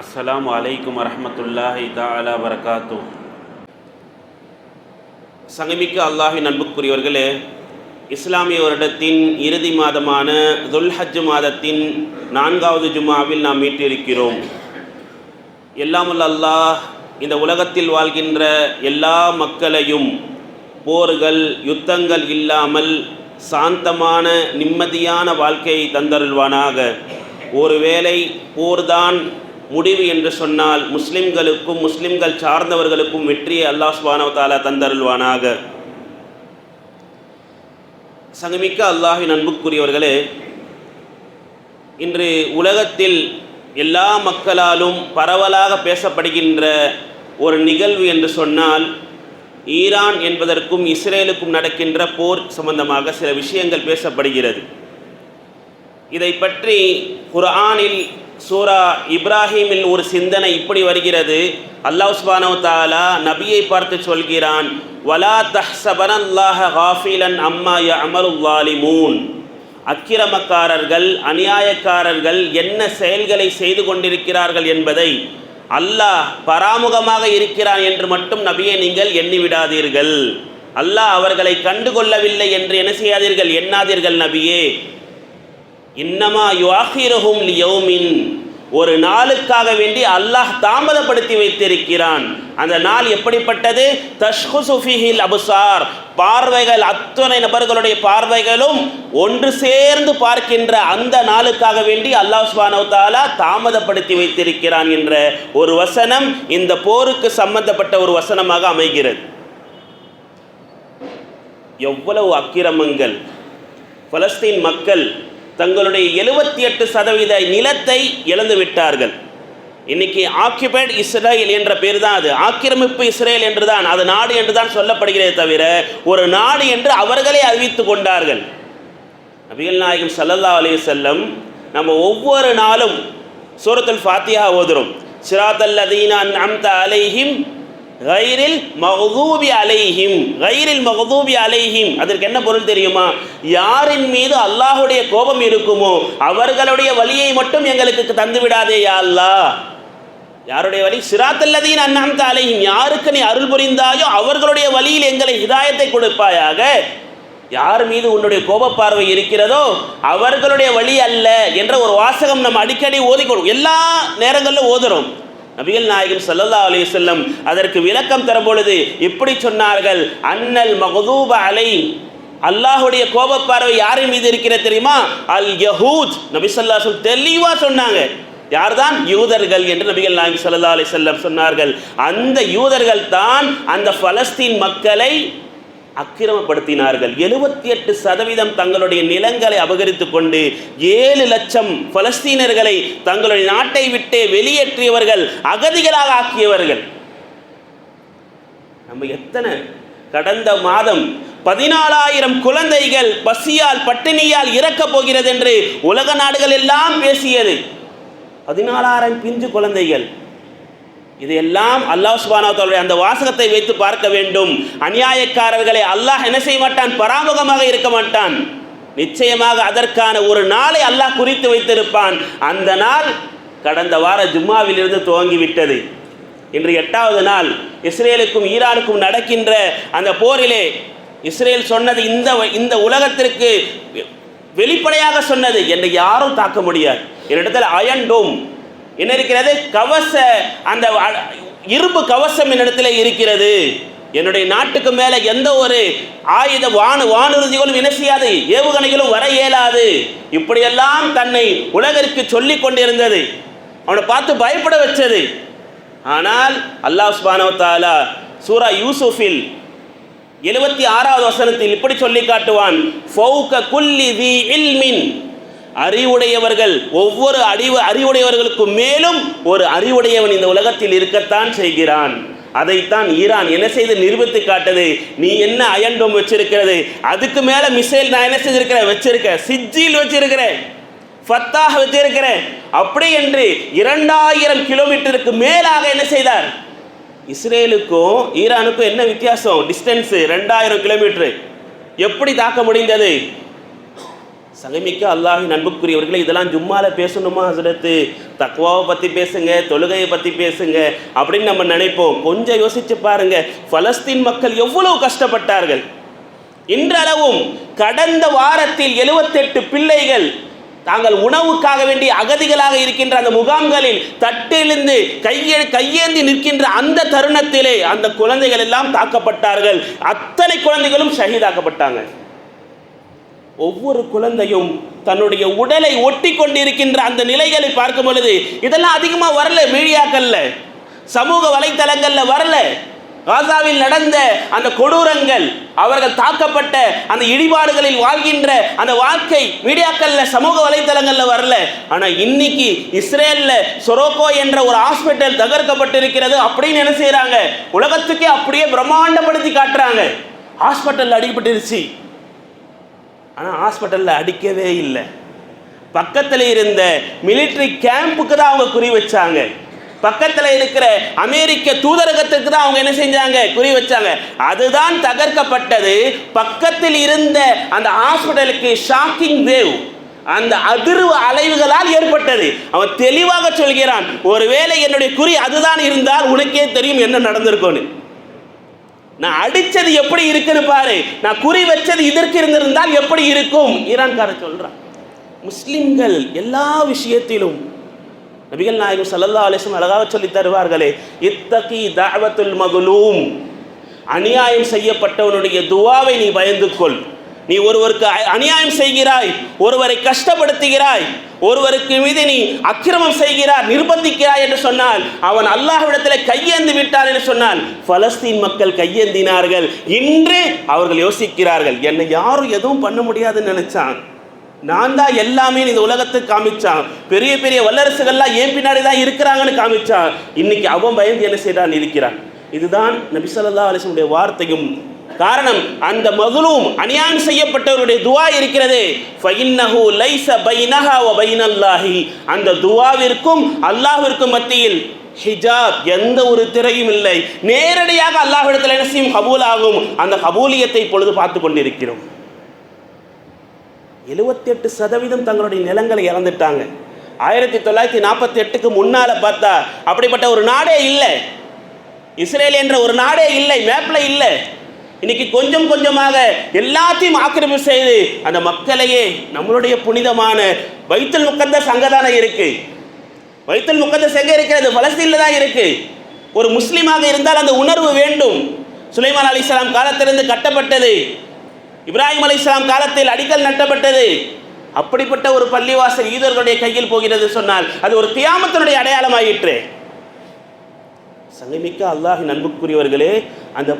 அஸ்ஸலாமு அலைக்கும் வரஹ்மத்துல்லாஹி தஆலா வரகாத்து சங்கமிக்க அல்லாஹின் அன்புக்குரியவர்களே இஸ்லாமிய வருடத்தின் இறுதி மாதமான துல்ஹஜ் மாதத்தின் நான்காவது ஜுமாவில் நாம் மீட்டிருக்கிறோம் எல்லாமுல் அல்லாஹ் இந்த உலகத்தில் வாழ்கின்ற எல்லா மக்களையும் போர்கள் யுத்தங்கள் இல்லாமல் சாந்தமான நிம்மதியான வாழ்க்கையை தந்தருள்வானாக. ஒருவேளை போர்தான் முடிவு என்று சொன்னால் முஸ்லிம்களுக்கும் முஸ்லிம்கள் சார்ந்தவர்களுக்கும் வெற்றியை அல்லாஹ் சுபானவ தாலா தந்தருள்வானாக. சங்கமிக்க அல்லாஹின் அன்புக்குரியவர்களே இன்று உலகத்தில் எல்லா மக்களாலும் பரவலாக பேசப்படுகின்ற ஒரு நிகழ்வு என்று சொன்னால் ஈரான் என்பதற்கும் இஸ்ரேலுக்கும் நடக்கின்ற போர் சம்பந்தமாக சில விஷயங்கள் பேசப்படுகிறது. இதை பற்றி குர்ஆனில் சூரா இப்ராஹிமில் ஒரு சிந்தனை இப்படி வருகிறது. அல்லாஹ் சுபானோ தாலா நபியை பார்த்து சொல்கிறான் வலா தஹ்சபனல்லாஹ ஹாஃபிலன் அம்மா அமருல்லாலிமூன் அக்கிரமக்காரர்கள் அநியாயக்காரர்கள் என்ன செயல்களை செய்து கொண்டிருக்கிறார்கள் என்பதை அல்லாஹ் பராமுகமாக இருக்கிறான் என்று மட்டும் நபியை நீங்கள் எண்ணிவிடாதீர்கள். அல்லாஹ் அவர்களை கண்டுகொள்ளவில்லை என்று என்ன செய்யாதீர்கள்? எண்ணாதீர்கள் நபியே. இன்னமா யுவாஹிரஹும் லியௌமின். ஒரு நாளுக்காக வேண்டி அல்லாஹ் தாமதப்படுத்தி வைத்திருக்கிறான். அந்த நாள் எப்படிப்பட்டது? தஷ்குசுஃபிஹில் அபுசார். பார்வைகள் அத்தனை நபர்களுடைய பார்வைகளும் ஒன்று சேர்ந்து பார்க்கின்ற அந்த நாளுக்காக வேண்டி அல்லாஹ் சுபானவுத்தாலா தாமதப்படுத்தி வைத்திருக்கிறான் என்ற ஒரு வசனம் இந்த போருக்கு சம்பந்தப்பட்ட ஒரு வசனமாக அமைகிறது. எவ்வளவு அக்கிரமங்கள். பலஸ்தீன் மக்கள் தங்களுடைய எழுபத்தி எட்டு சதவீத நிலத்தை இழந்து விட்டார்கள். இன்னைக்கு ஆக்கியபைட் இஸ்ரேல் என்ற பேர் தான் அது. ஆக்கிரமிப்பு இஸ்ரேல் என்று தான் அது நாடு என்று தான் சொல்லப்படுகிறதே தவிர ஒரு நாடு என்று அவர்களே அறிவித்து கொண்டார்கள். நபிகள் நாயகம் சல்லல்லா அலி செல்லம் நம்ம ஒவ்வொரு நாளும் சூரத்துல் ஃபாத்தியா ஓதுறோம். சிராத்தல்லதீனா அம்த அலைஹிம் கைரில் மகதூபி அலைஹிம். கைரில் மகதூபி அலைஹிம். அதற்கு என்ன பொருள் தெரியுமா? யாரின் மீது அல்லாஹுடைய கோபம் இருக்குமோ அவர்களுடைய வழியை மட்டும் எங்களுக்கு தந்து விடாதே யா அல்லாஹ். யாருடைய வழி? சிராத்தல்லதீன் அண்ணாம்த அலைஹிம். யாருக்கு நீ அருள் புரிந்தாயோ அவர்களுடைய வழியில் எங்களை ஹிதாயத்தை கொடுப்பாயாக. யார் மீது உன்னுடைய கோபப்பார்வை இருக்கிறதோ அவர்களுடைய வழி அல்ல என்ற ஒரு வாசகம் நம்ம அடிக்கடி ஓதிக்கொள்வோம் எல்லா நேரங்களிலும் ஓதுறோம். நபிகள் நாயகம் சல்லல்லா அலி செல்லம் அதற்கு விளக்கம் தரும் பொழுது இப்படி சொன்னார்கள் அன்னல் மகதூப அலை அல்லாஹுடைய கோபப்பார்வை யாரின் மீது இருக்கிறது தெரியுமா? அல் யஹூத். நபி சொல்லா சொல் தெளிவாக சொன்னாங்க. யார்தான்? யூதர்கள் என்று நபிகள் நாயகம் சல்லா அலி செல்லம் சொன்னார்கள். அந்த யூதர்கள் தான் அந்த பலஸ்தீன் மக்களை அக்கிரமப்படுத்தினார்கள். எழுபத்தி எட்டு சதவீதம் தங்களுடைய நிலங்களை அபகரித்து கொண்டு ஏழு லட்சம் பலஸ்தீனர்களை தங்களுடைய நாட்டை விட்டு வெளியேற்றியவர்கள் அகதிகளாக ஆக்கியவர்கள். நம்ம எத்தனை கடந்த மாதம் பதினாலாயிரம் குழந்தைகள் பசியால் பட்டினியால் இறக்க போகிறது என்று உலக நாடுகள் எல்லாம் பேசியது. பதினாலாயிரம் பிஞ்சு குழந்தைகள். இதையெல்லாம் அல்லாஹ் சுபானாவுடைய அந்த வாசகத்தை வைத்து பார்க்க வேண்டும். அநியாயக்காரர்களை அல்லாஹ் என்ன செய்ய மாட்டான்? பராமுகமாக இருக்க மாட்டான். நிச்சயமாக அதற்கான ஒரு நாளை அல்லாஹ் குறித்து வைத்திருப்பான். அந்த நாள் கடந்த வார ஜும்மாவிலிருந்து துவங்கிவிட்டது. இன்று எட்டாவது நாள். இஸ்ரேலுக்கும் ஈரானுக்கும் நடக்கின்ற அந்த போரிலே இஸ்ரேல் சொன்னது இந்த இந்த உலகத்திற்கு வெளிப்படையாக சொன்னது. என்னை யாரும் தாக்க முடியாது. என்னிடத்தில் அயன் டோம். என்ன இருக்கிறது? கவச அந்த இரும்பு கவசம் என்னிடத்தில் இருக்கிறது. என்னுடைய நாட்டுக்கு மேலே எந்த ஒரு ஆயுத வானு வானுறுதிகளும் என்ன செய்யாது? ஏவுகணைகளும் வர இயலாது. இப்படியெல்லாம் தன்னை உலகிற்கு சொல்லி கொண்டிருந்தது. அவனை பார்த்து பயப்பட வச்சது. ஆனால் அல்லாஹ் சுபானவத்தாலா சூரா யூசுஃபில் எழுபத்தி ஆறாவது வசனத்தில் இப்படி சொல்லி காட்டுவான். ஃபௌக குல்லி தி இல்மின். அறிவுடையவர்கள் ஒவ்வொரு அறிவு அறிவுடையவர்களுக்கும் மேலும் ஒரு அறிவுடையவன் இந்த உலகத்தில் இருக்கத்தான் செய்கிறான். அதைத்தான் ஈரான் என்ன செய்து நிரூபித்து காட்டது? நீ என்ன அயன்டோம் வச்சிருக்கிறது? அதுக்கு மேல மிசைல் நான் என்ன செஞ்சிருக்கிறேன் வச்சிருக்கேன் சிஜில் வச்சிருக்கிறேன். ஃபத்தாக வச்சிருக்கிறேன். அப்படி என்று இரண்டாயிரம் கிலோமீட்டருக்கு மேலாக என்ன செய்தார்? இஸ்ரேலுக்கும் ஈரானுக்கும் என்ன வித்தியாசம்? டிஸ்டன்ஸு ரெண்டாயிரம் கிலோமீட்டரு எப்படி தாக்க முடிந்தது? சகமிக்க அல்லாஹின் நண்புக்குரியவர்களே இதெல்லாம் ஜும்மால பேசணுமா ஹசரத்து? தக்குவாவை பற்றி பேசுங்க தொழுகையை பற்றி பேசுங்க அப்படின்னு நம்ம நினைப்போம். கொஞ்சம் யோசிச்சு பாருங்க பலஸ்தீன் மக்கள் எவ்வளவு கஷ்டப்பட்டார்கள்? இன்றளவும் கடந்த வாரத்தில் எழுபத்தெட்டு பிள்ளைகள் தாங்கள் உணவுக்காக வேண்டிய அகதிகளாக இருக்கின்ற அந்த முகாம்களில் தட்டிலிருந்து கையே கையேந்தி நிற்கின்ற அந்த தருணத்திலே அந்த குழந்தைகள் எல்லாம் தாக்கப்பட்டார்கள். அத்தனை குழந்தைகளும் ஷஹீதாக்கப்பட்டாங்க. ஒவ்வொரு குழந்தையும் தன்னுடைய உடலை ஒட்டி கொண்டிருக்கின்ற அந்த நிலைகளை பார்க்கும் பொழுது இதெல்லாம் அதிகமாக வரல மீடியாக்கள்ல. சமூக வலைத்தளங்களில் வரல. காசாவில் நடந்த அந்த கொடூரங்கள் அவர்கள் தாக்கப்பட்ட அந்த இடிபாடுகளில் வாழ்கின்ற அந்த வாழ்க்கை மீடியாக்கள்ல சமூக வலைத்தளங்கள்ல வரல. ஆனா இன்னைக்கு இஸ்ரேல்ல சொரோக்கோ என்ற ஒரு ஹாஸ்பிட்டல் தகர்க்கப்பட்டிருக்கிறது அப்படின்னு என்ன செய்கிறாங்க உலகத்துக்கே அப்படியே பிரம்மாண்டப்படுத்தி காட்டுறாங்க. ஹாஸ்பிட்டல் அடிபட்டுருச்சு. ஆனால் ஹாஸ்பிட்டலில் அடிக்கவே இல்லை. பக்கத்தில் இருந்த மிலிட்ரி கேம்புக்கு தான் அவங்க குறி வச்சாங்க. பக்கத்தில் இருக்கிற அமெரிக்க தூதரகத்துக்கு தான் அவங்க என்ன செஞ்சாங்க? குறி வச்சாங்க. அதுதான் தகர்க்கப்பட்டது. பக்கத்தில் இருந்த அந்த ஹாஸ்பிட்டலுக்கு ஷாக்கிங் வேவ் அந்த அதிர்வு அலைவுகளால் ஏற்பட்டது. அவன் தெளிவாக சொல்கிறான் ஒருவேளை என்னுடைய குறி அதுதான் இருந்தால் உனக்கே தெரியும் என்ன நடந்திருக்கோன்னு நான் அடிச்சது எப்படி இருக்குன்னு பாரு. நான் குறி வச்சது இதற்கு இருந்திருந்தால் எப்படி இருக்கும்? ஈரான்காரன் சொல்றான். முஸ்லிம்கள் எல்லா விஷயத்திலும் நபிகள் நாயகம் சல்லல்லா அலிஸ்லம் அழகாக சொல்லி தருவார்களே இத்தகி தாவத்துல் மகுலூம் அநியாயம் செய்யப்பட்டவனுடைய துவாவை நீ பயந்து கொள் நீ ஒருவருக்கு அநியாயம் செய்கிறாய் ஒருவரை கஷ்டப்படுத்துகிறாய் ஒருவருக்கு மீது நீ அக்கிரமம் செய்கிறார் நிர்பந்திக்கிறாய் என்று சொன்னால் அவன் அல்லாஹ்விடத்தில் கையேந்து விட்டான் என்று சொன்னால் பலஸ்தீன் மக்கள் கையேந்தினார்கள். இன்று அவர்கள் யோசிக்கிறார்கள் என்னை யாரும் எதுவும் பண்ண முடியாதுன்னு நினைச்சான். நான் தான் எல்லாமே இந்த உலகத்துக்கு காமிச்சான். பெரிய பெரிய வல்லரசுகள்லாம் ஏன் பின்னாடி தான் இருக்கிறாங்கன்னு காமிச்சான். இன்னைக்கு அவன் பயந்து என்ன செய்றான் இருக்கிறான். இதுதான் நபிசல்லா அலிசனுடைய வார்த்தையும். காரணம் அந்த மதுலும் அநியாயம் செய்யப்பட்டவருடைய துவா இருக்கிறது. ஃபைன்னஹு லைஸ பைனஹா வ பைனல்லாஹி அந்த துவாவிற்கும் அல்லாஹ்விற்கும் மத்தியில் ஹிஜாப் எந்த ஒரு திரையும் இல்லை. நேரடியாக அல்லாஹ்விடத்தில் என்ன செய்யும்? கபூலாகும். அந்த கபூலியத்தை இப்பொழுது பார்த்து கொண்டிருக்கிறோம். எழுபத்தெட்டு சதவீதம் தங்களுடைய நிலங்களை இறந்துட்டாங்க. ஆயிரத்தி தொள்ளாயிரத்தி நாற்பத்தி எட்டுக்கு முன்னால் பார்த்தா அப்படிப்பட்ட ஒரு நாடே இல்லை. இஸ்ரேல் என்ற ஒரு நாடே இல்லை மேப்பில் இல்லை. இன்னைக்கு கொஞ்சம் கொஞ்சமாக எல்லாத்தையும் ஆக்கிரமிப்பு செய்து அந்த மக்களையே நம்மளுடைய புனிதமான வைத்தல் முக்கந்த சங்கதான தானே இருக்கு. வைத்தல் முக்கந்த சங்க இருக்கிறது பலஸ்தீனில் தான் இருக்கு. ஒரு முஸ்லீமாக இருந்தால் அந்த உணர்வு வேண்டும். சுலைமான் அலிஸ்லாம் காலத்திலிருந்து கட்டப்பட்டது. இப்ராஹிம் அலைஹிஸ்ஸலாம் காலத்தில் அடிக்கல் நட்டப்பட்டது. அப்படிப்பட்ட ஒரு பள்ளிவாசல் யூதர்களுடைய கையில் போகிறது சொன்னால் அது ஒரு தியாமத்தினுடைய அடையாளமாயிற்று. சங்கமிக்க அல்லாஹின் அன்புக்குரியவர்களே அந்த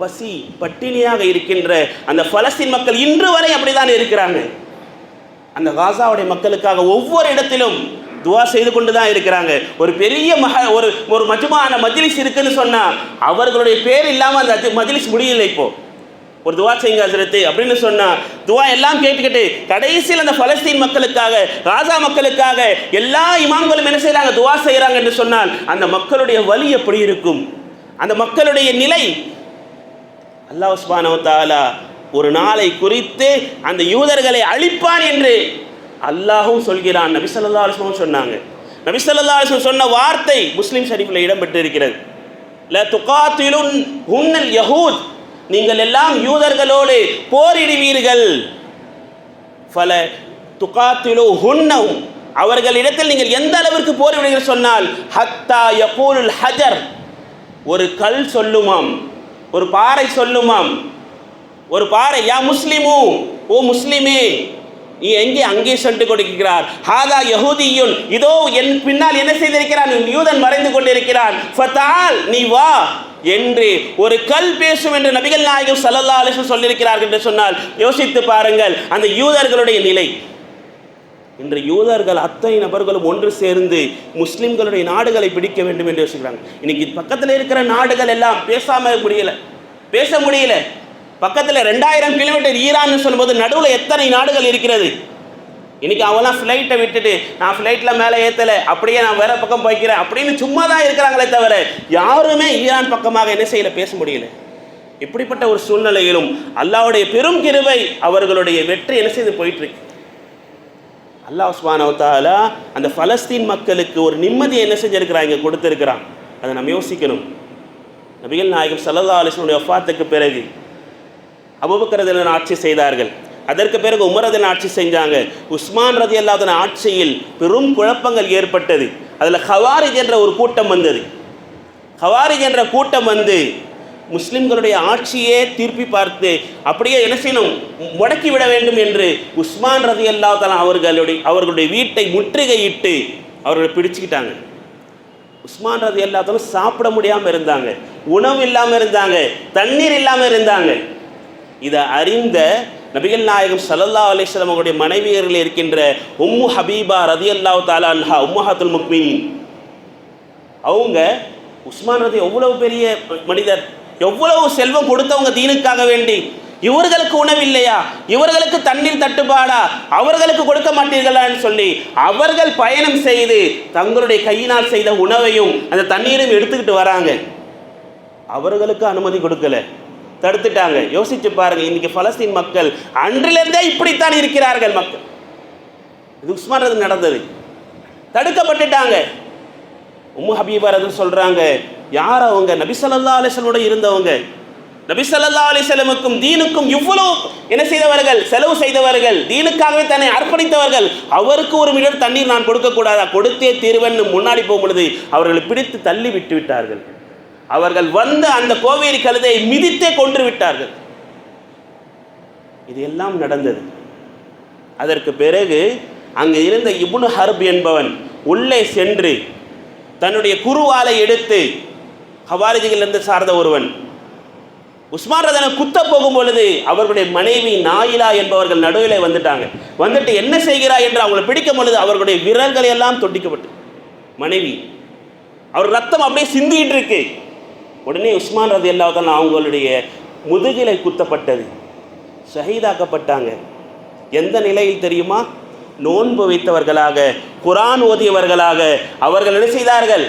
பசி பட்டினியாக இருக்கின்ற அந்த பலஸ்தீன் மக்கள் இன்று வரை அப்படிதான் இருக்கிறாங்க. அந்த காசாவுடைய மக்களுக்காக ஒவ்வொரு இடத்திலும் துவா செய்து கொண்டு தான் இருக்கிறாங்க. ஒரு பெரிய மக ஒரு ஒரு மஜ்மான மஜ்லிஸ் இருக்குன்னு சொன்னால் அவர்களுடைய பேர் இல்லாமல் அந்த அஜ்- மஜ்லிஸ் முடியல இப்போ. ஒரு துவா செய்யுங்க ஹசரத்து அப்படின்னு சொன்னால் துவா எல்லாம் கேட்டுக்கிட்டு கடைசியில் அந்த பலஸ்தீன் மக்களுக்காக ராஜா மக்களுக்காக எல்லா இமாம்களும் என்ன செய்கிறாங்க துவா செய்கிறாங்க என்று சொன்னால் அந்த மக்களுடைய வலி எப்படி இருக்கும்? அந்த மக்களுடைய நிலை அல்லாஹ் உஸ்மானவத்தாலா ஒரு நாளை குறித்து அந்த யூதர்களை அழிப்பான் என்று அல்லாஹும் சொல்கிறான். நபிசல்லா அலுவலம் சொன்னாங்க. நபிசல்லா அலுவலம் சொன்ன வார்த்தை முஸ்லீம் ஷரீஃபில் இடம்பெற்றிருக்கிறது. ல துகாத்திலும் ஹுன்னல் யஹூத். நீங்கள் எல்லாம் யூதர்களோடு போரிடுவீர்கள். பல துகாத்திலோ ஹுன்னவும் அவர்களிடத்தில் நீங்கள் எந்த அளவிற்கு போரிடுவீர்கள் சொன்னால் ஹத்தா யகூலுல் ஹஜர். ஒரு கல் சொல்லுமாம். ஒரு பாறை சொல்லுமாம். ஒரு பாறை யா முஸ்லிமு ஓ முஸ்லிமே நீ எங்கே அங்கே சென்று கொடுக்கிறார் ஹாதா யகுதியுன் இதோ என் பின்னால் என்ன செய்திருக்கிறான் யூதன் மறைந்து கொண்டிருக்கிறான். ஃபதால் நீ வா. என்று ஒரு கல் பேசும் என்று நபிகள் நாயகம் சல்லல்லா அலைஹி சொல்லியிருக்கிறார்கள் என்று சொன்னால் யோசித்து பாருங்கள் அந்த யூதர்களுடைய நிலை. இன்று யூதர்கள் அத்தனை நபர்களும் ஒன்று சேர்ந்து முஸ்லிம்களுடைய நாடுகளை பிடிக்க வேண்டும் என்று யோசிக்கிறாங்க. இன்னைக்கு பக்கத்தில் இருக்கிற நாடுகள் எல்லாம் பேசாம முடியல. பேச முடியல. பக்கத்தில் ரெண்டாயிரம் கிலோமீட்டர் ஈரான்னு சொல்லும்போது நடுவில் எத்தனை நாடுகள் இருக்கிறது? இன்னைக்கு அவெல்லாம் ஃப்ளைட்டை விட்டுட்டு நான் ஃப்ளைட்டில் மேலே ஏற்றலை அப்படியே நான் வேற பக்கம் போய்க்கிறேன் அப்படின்னு சும்மா தான் இருக்கிறாங்களே தவிர யாருமே ஈரான் பக்கமாக என்ன செய்யல பேச முடியல. இப்படிப்பட்ட ஒரு சூழ்நிலையிலும் அல்லாவுடைய பெரும் கிருவை அவர்களுடைய வெற்றி என்ன செய்து போயிட்டு இருக்கு. அல்லாஹ் சுப்ஹானஹு அந்த பலஸ்தீன் மக்களுக்கு ஒரு நிம்மதியை என்ன செஞ்சிருக்கிறான் இங்கே கொடுத்துருக்கிறான். அதை நம்ம யோசிக்கணும். நபிகள் நாயகம் சல்லா அலிஸ்வனுடைய ஒஃபாத்துக்கு பிறகு அபுபக்கரதில் ஆட்சி செய்தார்கள். அதற்கு பிறகு உமரதன் ஆட்சி செஞ்சாங்க. உஸ்மான் ரதி அல்லாதன் ஆட்சியில் பெரும் குழப்பங்கள் ஏற்பட்டது. அதில் ஹவாரிஜ் என்ற ஒரு கூட்டம் வந்தது. ஹவாரிஜ் என்ற கூட்டம் வந்து முஸ்லிம்களுடைய ஆட்சியே திருப்பி பார்த்து அப்படியே என்ன செய்யணும்? முடக்கி விட வேண்டும் என்று உஸ்மான் ரதி அல்லாதன் அவர்களுடைய அவர்களுடைய வீட்டை முற்றுகையிட்டு அவர்களை பிடிச்சுக்கிட்டாங்க. உஸ்மான் ரதி அல்லாத்தலும் சாப்பிட முடியாமல் இருந்தாங்க. உணவு இல்லாமல் இருந்தாங்க. தண்ணீர் இல்லாமல் இருந்தாங்க. இதை அறிந்த நபிகள் நாயகம் சல்லல்லா அலிஸ்லாம் அவருடைய மனைவியர்கள் இருக்கின்ற உம்மு ஹபீபா ரதி அல்லாஹ் தாலா அல்ஹா உம்மஹாத்துல் முக்மின் அவங்க உஸ்மான் ரதி எவ்வளவு பெரிய மனிதர்? எவ்வளவு செல்வம் கொடுத்தவங்க தீனுக்காக வேண்டி? இவர்களுக்கு உணவில்லையா? இவர்களுக்கு தண்ணீர் தட்டுப்பாடா? அவர்களுக்கு கொடுக்க மாட்டீர்களான்னு சொல்லி அவர்கள் பயணம் செய்து தங்களுடைய கையினால் செய்த உணவையும் அந்த தண்ணீரையும் எடுத்துக்கிட்டு வராங்க. அவர்களுக்கு அனுமதி கொடுக்கல. தடுத்துட்டாங்க. யோசிச்சு பாருங்க இன்னைக்கு பலஸ்தீன் மக்கள் அன்றிலிருந்தே இப்படித்தான் இருக்கிறார்கள் மக்கள். இது உஸ்மான் நடந்தது. தடுக்கப்பட்டுட்டாங்க. உம்மு ஹபீபா ரது சொல்றாங்க யார் அவங்க? நபிசல்லா அலிசலோட இருந்தவங்க. நபிசல்லா அலிசலமுக்கும் தீனுக்கும் இவ்வளவு என்ன செய்தவர்கள்? செலவு செய்தவர்கள் தீனுக்காகவே தன்னை அர்ப்பணித்தவர்கள். அவருக்கு ஒரு மிடர் தண்ணீர் நான் கொடுக்க கூடாதா? கொடுத்தே தீர்வன் முன்னாடி போகும் பொழுது அவர்களை பிடித்து தள்ளி விட்டு விட்டார்கள். அவர்கள் வந்த அந்த கோவேரி கழுதையை மிதித்தே கொன்று விட்டார்கள். இது எல்லாம் நடந்தது. அதற்கு பிறகு அங்கே இருந்த இபுனு ஹர்ப் என்பவன் உள்ளே சென்று தன்னுடைய குருவாலை எடுத்து ஹவாரிஜிகளிலிருந்து சார்ந்த ஒருவன். உஸ்மான் ரதனை குத்த போகும் பொழுது அவர்களுடைய மனைவி நாயிலா என்பவர்கள் நடுவில் வந்துட்டாங்க. வந்துட்டு என்ன செய்கிறாய் என்று அவங்களை பிடிக்கும் பொழுது அவர்களுடைய விரல்கள் எல்லாம் தொட்டிக்கப்பட்டு. மனைவி அவர் ரத்தம் அப்படியே சிந்திட்டு இருக்கு. உடனே உஸ்மான் ரதி அல்லாஹ் அவங்களுடைய முதுகிலை குத்தப்பட்டது. ஷஹீதாக்கப்பட்டாங்க. எந்த நிலையில் தெரியுமா? நோன்பு வைத்தவர்களாக குரான் ஓதியவர்களாக அவர்கள் என்ன செய்தார்கள்?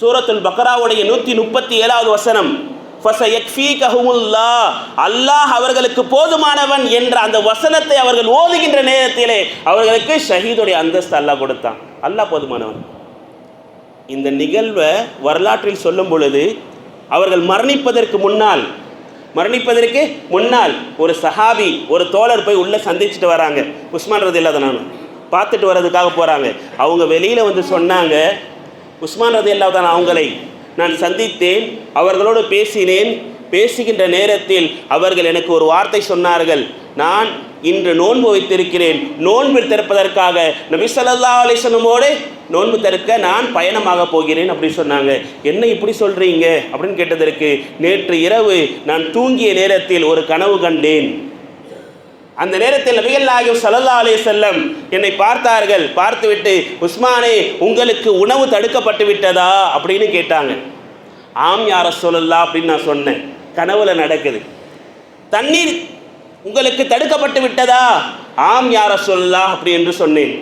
சூரத்துல் பக்ராவுடைய நூற்றி முப்பத்தி ஏழாவது வசனம் அல்லாஹ் அவர்களுக்கு போதுமானவன் என்ற அந்த வசனத்தை அவர்கள் ஓதுகின்ற நேரத்திலே அவர்களுக்கு ஷஹீதுடைய அந்தஸ்து அல்லாஹ் கொடுத்தான். அல்லாஹ் போதுமானவன். இந்த நிகழ்வை வரலாற்றில் சொல்லும் பொழுது அவர்கள் மரணிப்பதற்கு முன்னால் மரணிப்பதற்கு முன்னால் ஒரு சஹாபி ஒரு தோழர் போய் உள்ளே சந்திச்சுட்டு வராங்க. உஸ்மான் ரதி இல்லாத நான் பார்த்துட்டு வர்றதுக்காக போகிறாங்க அவங்க வெளியில் வந்து சொன்னாங்க உஸ்மான் ரதி இல்லாதான் அவங்களை நான் சந்தித்தேன் அவர்களோடு பேசினேன். பேசுகின்ற நேரத்தில் அவர்கள் எனக்கு ஒரு வார்த்தை சொன்னார்கள். நான் இன்று நோன்பு வைத்திருக்கிறேன். நோன்பு திறப்பதற்காக நபிசல்லா அலிசனமோடு நோன்பு திறக்க நான் பயணமாக போகிறேன் அப்படின்னு சொன்னாங்க. என்ன இப்படி சொல்கிறீங்க அப்படின்னு கேட்டதற்கு நேற்று இரவு நான் தூங்கிய நேரத்தில் ஒரு கனவு கண்டேன். அந்த நேரத்தில் நபிகள் நாயகம் ஸல்லல்லாஹு அலைஹி என்னை பார்த்தார்கள். பார்த்துவிட்டு உஸ்மானே உங்களுக்கு உணவு தடுக்கப்பட்டு விட்டதா? அப்படின்னு கேட்டாங்க. ஆம் யார சொல்லலா அப்படின்னு நான் சொன்னேன். கனவுல நடக்குது. தண்ணீர் உங்களுக்கு தடுக்கப்பட்டு விட்டதா? ஆம் யார சொல்லா அப்படி என்று சொன்னேன்.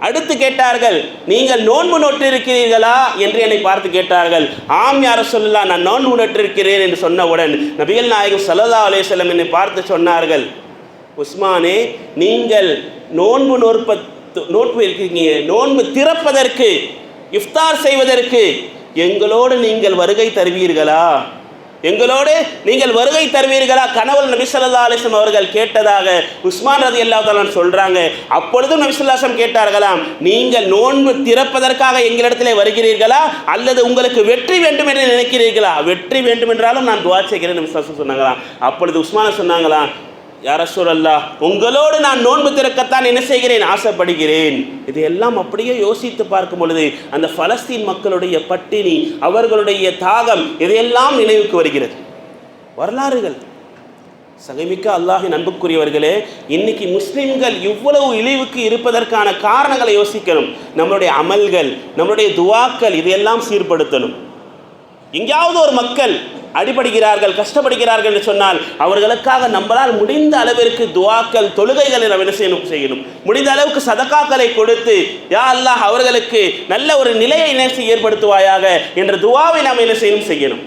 அடுத்து கேட்டார்கள் நீங்கள் நோன்பு நோட்டிருக்கிறீர்களா என்று என்னை பார்த்து கேட்டார்கள் ஆம் யார சொல்லலாம் நான் நோன்பு நோட்டிருக்கிறேன் என்று சொன்னவுடன் நபிகள் நாயகம் சலதா அலைஹி என்னை பார்த்து சொன்னார்கள் உஸ்மானே நீங்கள் நோன்பு நோற்ப நோன்பு இருக்கீங்க நோன்பு திறப்பதற்கு இஃப்தார் செய்வதற்கு எங்களோடு நீங்கள் வருகை தருவீர்களா? எங்களோடு நீங்கள் வருகை தருவீர்களா? கனவுல் நபிசல்லா அலிஸ்லம் அவர்கள் கேட்டதாக உஸ்மான் ரதி அல்லா சொல்கிறாங்க அப்பொழுதும் நபி கேட்டார்களாம் நீங்கள் நோன்பு திறப்பதற்காக எங்களிடத்திலே வருகிறீர்களா? அல்லது உங்களுக்கு வெற்றி வேண்டும் என்று நினைக்கிறீர்களா? வெற்றி வேண்டும் என்றாலும் நான் துவா செய்கிறேன் சொன்னாங்களாம். அப்பொழுது உஸ்மான சொன்னாங்களாம் யார சொல்லல்லா உங்களோடு நான் நோன்பு திறக்கத்தான் என்ன செய்கிறேன் ஆசைப்படுகிறேன். இதையெல்லாம் அப்படியே யோசித்து பார்க்கும் பொழுது அந்த பலஸ்தீன் மக்களுடைய பட்டினி அவர்களுடைய தாகம் இதையெல்லாம் நினைவுக்கு வருகிறது. வரலாறுகள். சகைமிக்க அல்லாஹின் அன்புக்குரியவர்களே இன்னைக்கு முஸ்லிம்கள் இவ்வளவு இழிவுக்கு இருப்பதற்கான காரணங்களை யோசிக்கணும். நம்மளுடைய அமல்கள் நம்மளுடைய துவாக்கள் இதையெல்லாம் சீர்படுத்தணும். எங்கேயாவது ஒரு மக்கள் அடிபடுகிறார்கள் கஷ்டப்படுகிறார்கள் என்று சொன்னால் அவர்களுக்காக நம்மளால் முடிந்த அளவிற்கு துவாக்கள் தொழுகைகளை நாம் என்ன செய்யணும் செய்யணும். முடிந்த அளவுக்கு சதக்காக்களை கொடுத்து யா அல்லாஹ் அவர்களுக்கு நல்ல ஒரு நிலையை நினைச்சு ஏற்படுத்துவாயாக? என்ற துவாவை நாம் என்ன செய்யணும் செய்யணும்.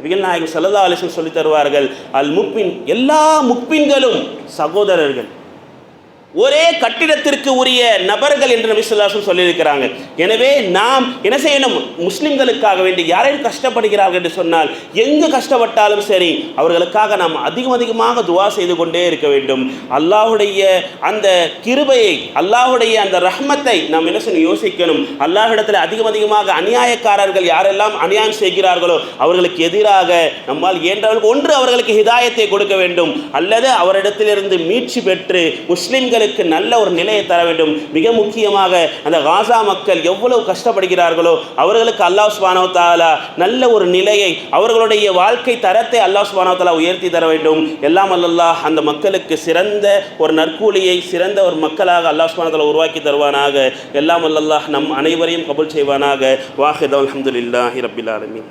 நபிகள் நாயகம் சல்லா அலிசன் சொல்லித் தருவார்கள் அல் முப்பின் எல்லா முப்பின்களும் சகோதரர்கள் ஒரே கட்டிடத்திற்கு உரிய நபர்கள் என்று நபி சொல்லாசும் சொல்லியிருக்கிறாங்க. எனவே நாம் என்ன செய்யணும்? முஸ்லிம்களுக்காக வேண்டி யாரையும் கஷ்டப்படுகிறார்கள் என்று சொன்னால் எங்கு கஷ்டப்பட்டாலும் சரி அவர்களுக்காக நாம் அதிகம் அதிகமாக துவா செய்து கொண்டே இருக்க வேண்டும். அல்லாஹுடைய அந்த கிருபையை அல்லாஹுடைய அந்த ரஹ்மத்தை நாம் என்ன செய்யணும்? யோசிக்கணும். அல்லாஹிடத்தில் அதிகம் அதிகமாக அநியாயக்காரர்கள் யாரெல்லாம் அநியாயம் செய்கிறார்களோ அவர்களுக்கு எதிராக நம்மால் இயன்றவர்களுக்கு ஒன்று அவர்களுக்கு ஹிதாயத்தை கொடுக்க வேண்டும். அல்லது அவரிடத்திலிருந்து மீட்சி பெற்று மக்களுக்கு நல்ல ஒரு நிலையை தர வேண்டும். மிக முக்கியமாக அந்த காசா மக்கள் எவ்வளவு கஷ்டப்படுகிறார்களோ அவர்களுக்கு அல்லாஹ் சுபானோ தாலா நல்ல ஒரு நிலையை அவர்களுடைய வாழ்க்கை தரத்தை அல்லாஹ் சுபானோ தாலா உயர்த்தி தர வேண்டும். எல்லாம் அல்லல்லாஹ் அந்த மக்களுக்கு சிறந்த ஒரு நற்கூலியை சிறந்த ஒரு மக்களாக அல்லாஹ் சுபானோ தாலா உருவாக்கி தருவானாக. எல்லாம் அல்லல்லாஹ் நம் அனைவரையும் கபுல் செய்வானாக. வாஹித் அல்ஹம்துலில்லாஹி ரபில் ஆலமின்.